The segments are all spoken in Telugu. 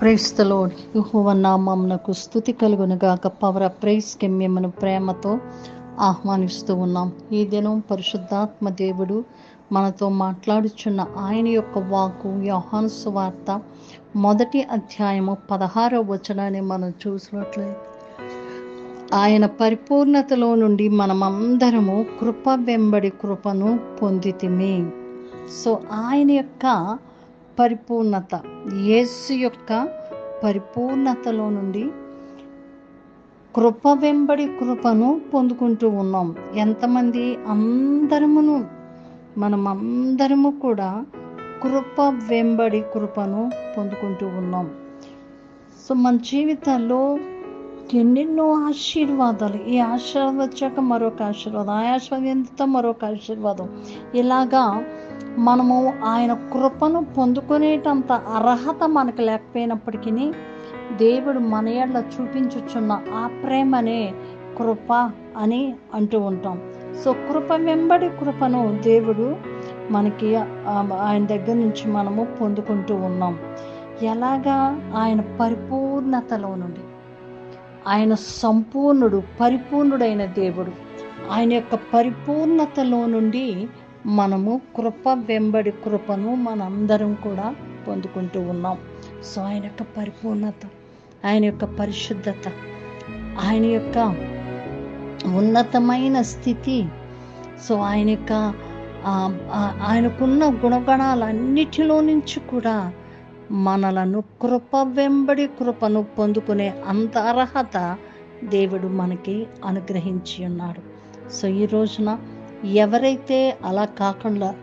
ప్రైస్తలో నామంనకు స్థుతి కలుగునుగాక పవర్ ప్రైస్కి మిమ్మల్ని ప్రేమతో ఆహ్వానిస్తూ ఉన్నాం. ఈ దినం పరిశుద్ధాత్మ దేవుడు మనతో మాట్లాడుచున్న ఆయన యొక్క వాకు యోహాన్సు వార్త మొదటి అధ్యాయము పదహారవ వచనాన్ని మనం చూసినట్లయితే ఆయన పరిపూర్ణతలో నుండి మనమందరము కృప వెంబడి కృపను పొందితిమి. సో ఆయన యొక్క పరిపూర్ణత. యేసు యొక్క పరిపూర్ణతలో నుండి కృప వెంబడి కృపను పొందుకుంటూ ఉన్నాం. ఎంతమంది అందరమును మనం అందరము కూడా కృప వెంబడి కృపను పొందుకుంటూ ఉన్నాం. సో మన జీవితాల్లో ఎన్నెన్నో ఆశీర్వాదాలు. ఈ ఆశీర్వాదం వచ్చాక మరొక ఆశీర్వాదం ఆ ఆశీర్వాదంతో మరొక ఆశీర్వాదం? ఇలాగా మనము ఆయన కృపను పొందుకునేటంత అర్హత మనకు లేకపోయినప్పటికీ దేవుడు మన ఏళ్ళ చూపించుచున్న ఆ ప్రేమనే కృప అని అంటూ ఉంటాం. సో కృప వెంబడి కృపను దేవుడు మనకి ఆయన దగ్గర నుంచి మనము పొందుకుంటూ ఉన్నాం. ఎలాగా? ఆయన పరిపూర్ణతలో నుండి. ఆయన సంపూర్ణుడు పరిపూర్ణుడైన దేవుడు. ఆయన యొక్క పరిపూర్ణతలో నుండి మనము కృప వెంబడి కృపను మనందరం కూడా పొందుకుంటూ ఉన్నాం. సో ఆయన యొక్క పరిపూర్ణత ఆయన యొక్క పరిశుద్ధత ఆయన యొక్క ఉన్నతమైన స్థితి. సో ఆయన యొక్క ఆయనకున్న గుణగణాలన్నిటిలో నుంచి కూడా మనలను కృప వెంబడి కృపను పొందుకునే అంత అర్హత దేవుడు మనకి అనుగ్రహించి ఉన్నాడు. సో ఈ రోజున ఎవరైతే అలా కాకుండా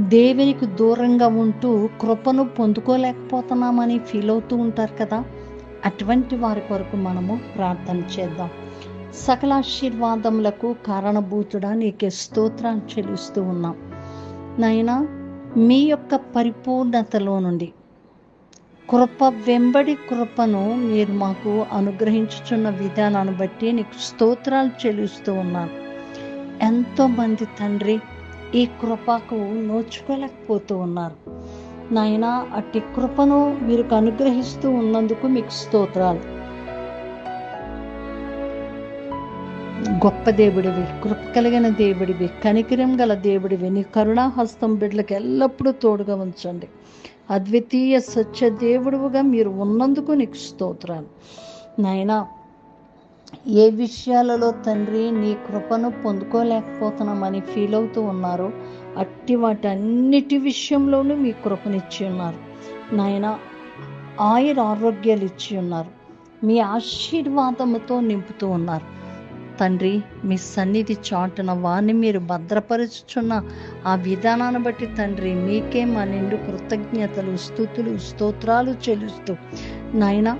దేవునికి దూరంగా ఉంటూ కృపను పొందుకోలేకపోతున్నామని ఫీల్ అవుతూ ఉంటారు కదా అటువంటి వారి కొరకు మనము ప్రార్థన చేద్దాం. సకల ఆశీర్వాదములకు కారణభూతుడా నీకే స్తోత్రాలు చెల్లిస్తూ ఉన్నాం. నైనా మీ యొక్క పరిపూర్ణతలో నుండి కృప వెంబడి కృపను మీరు మాకు అనుగ్రహించుచున్న విధానాన్ని బట్టి నీకు స్తోత్రాలు చెల్లిస్తూ ఉన్నాను. ఎంతోమంది తండ్రి ఈ కృపకు నోచుకోలేకపోతూ ఉన్నారు. నాయన అట్టి కృపను మీరు అనుగ్రహిస్తూ ఉన్నందుకు మీకు స్తోత్రాలు. గొప్ప దేవుడివి కృప కలిగిన దేవుడివి కనికిరం గల దేవుడివి. నీ కరుణాహస్తం బిడ్డలకు ఎల్లప్పుడూ తోడుగా ఉంచండి. అద్వితీయ సత్య దేవుడుగా మీరు ఉన్నందుకు నీకు స్తోత్రాలు. నాయనా ఏ విషయాలలో తండ్రి నీ కృపను పొందుకోలేకపోతున్నామని ఫీల్ అవుతూ ఉన్నారు అట్టి వాటన్నిటి విషయంలోనూ మీ కృపనిచ్చి ఉన్నారు. నాయన ఆయుర ఆరోగ్యాలు ఇచ్చి ఉన్నారు. మీ ఆశీర్వాదముతో నింపుతూ ఉన్నారు. తండ్రి మీ సన్నిధి చాటున వారిని మీరు భద్రపరుచుచున్న ఆ విధానాన్ని బట్టి తండ్రి మీకే మా నిండు కృతజ్ఞతలు స్థుతులు స్తోత్రాలు చెల్లిస్తూ. నాయన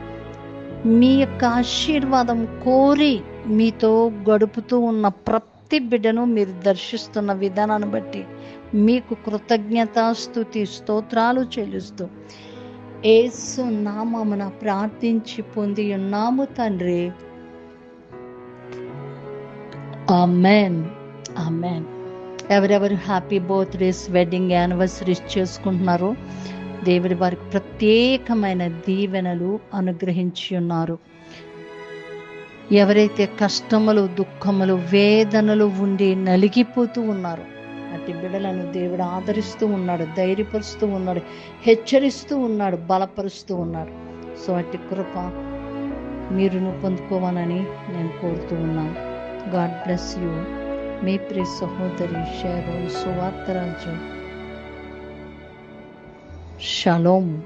మీ యొక్క ఆశీర్వాదం కోరి మీతో గడుపుతూ ఉన్న ప్రతి బిడ్డను మీరు దర్శిస్తున్న విధానాన్ని బట్టి మీకు కృతజ్ఞత స్థుతి స్తోత్రాలు చెల్లిస్తూ. ఏసు నామమున ప్రార్థించి పొంది ఉన్నాము తండ్రి. ఆమెన్ ఆమెన్ ఎవరెవరు హ్యాపీ బర్త్డేస్ వెడ్డింగ్ యానివర్సరీస్ చేసుకుంటున్నారో దేవుడి వారికి ప్రత్యేకమైన దీవెనలు అనుగ్రహించి ఉన్నారు. ఎవరైతే కష్టములు దుఃఖములు వేదనలు ఉండి నలిగిపోతూ ఉన్నారు అట్టి బిడలను దేవుడు ఆదరిస్తూ ఉన్నాడు ధైర్యపరుస్తూ ఉన్నాడు హెచ్చరిస్తూ ఉన్నాడు బలపరుస్తూ ఉన్నాడు. సో అట్టి కృప మీరును పొందుకోవాలని నేను కోరుతూ ఉన్నాను. God bless you. May praise Sahodari with you. Shalom.